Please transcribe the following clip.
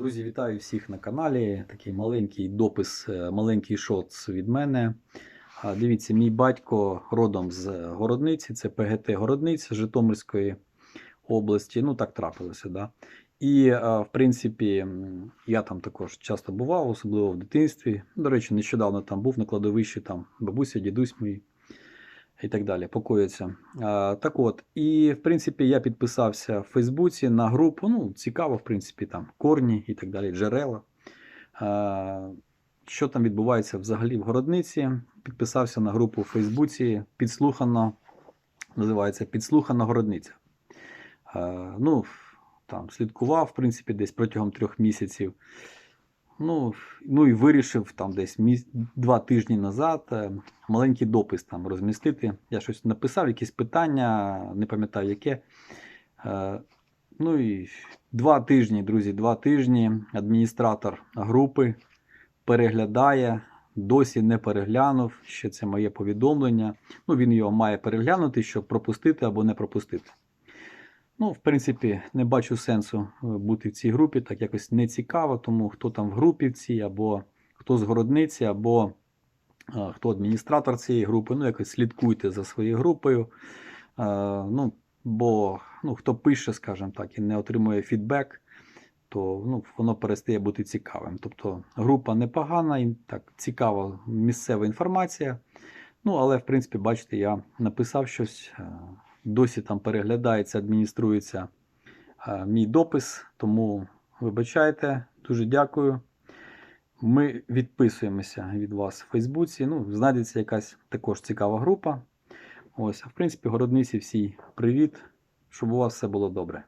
Друзі, вітаю всіх на каналі. Такий маленький допис, е, маленький шоц від мене. Дивіться, мій батько родом з Городниці, це ПГТ Городниця Житомирської області. Ну, так трапилося, да. І, е, в принципі, я там також часто бував, особливо в дитинстві. До речі, нещодавно там був на кладовищі, там бабуся, дідусь мій і так далі, покоїться. А, так от, і в принципі я підписався в Фейсбуці на групу. Ну, цікаво, в принципі, там корні і так далі, джерела. Що там відбувається взагалі в городниці? Підписався на групу в Фейсбуці, підслухано, називається Підслухана городниця. Ну, там слідкував, в принципі, десь протягом трьох місяців. Ну, ну і вирішив там десь міс... два тижні назад е, маленький допис там розмістити. Я щось написав, якісь питання, не пам'ятаю яке. Е, Ну і два тижні, друзі, два тижні. Адміністратор групи переглядає, досі не переглянув. Ще це моє повідомлення. Ну, він його має переглянути, щоб пропустити або не пропустити. Ну, в принципі, не бачу сенсу е, бути в цій групі, так якось не цікаво, тому хто там в групі в цій, або хто з городниці, або е, хто адміністратор цієї групи, ну якось слідкуйте за своєю групою. Е, ну, бо ну, хто пише, скажімо так, і не отримує фідбек, то ну, воно перестає бути цікавим. Тобто група непогана, і так цікава місцева інформація. Ну, але, в принципі, бачите, я написав щось. Досі там переглядається, адмініструється е, мій допис, тому вибачайте, дуже дякую. Ми відписуємося від вас в Фейсбуці. Ну, знайдеться якась також цікава група. Ось, а в принципі, городниці всій привіт, щоб у вас все було добре.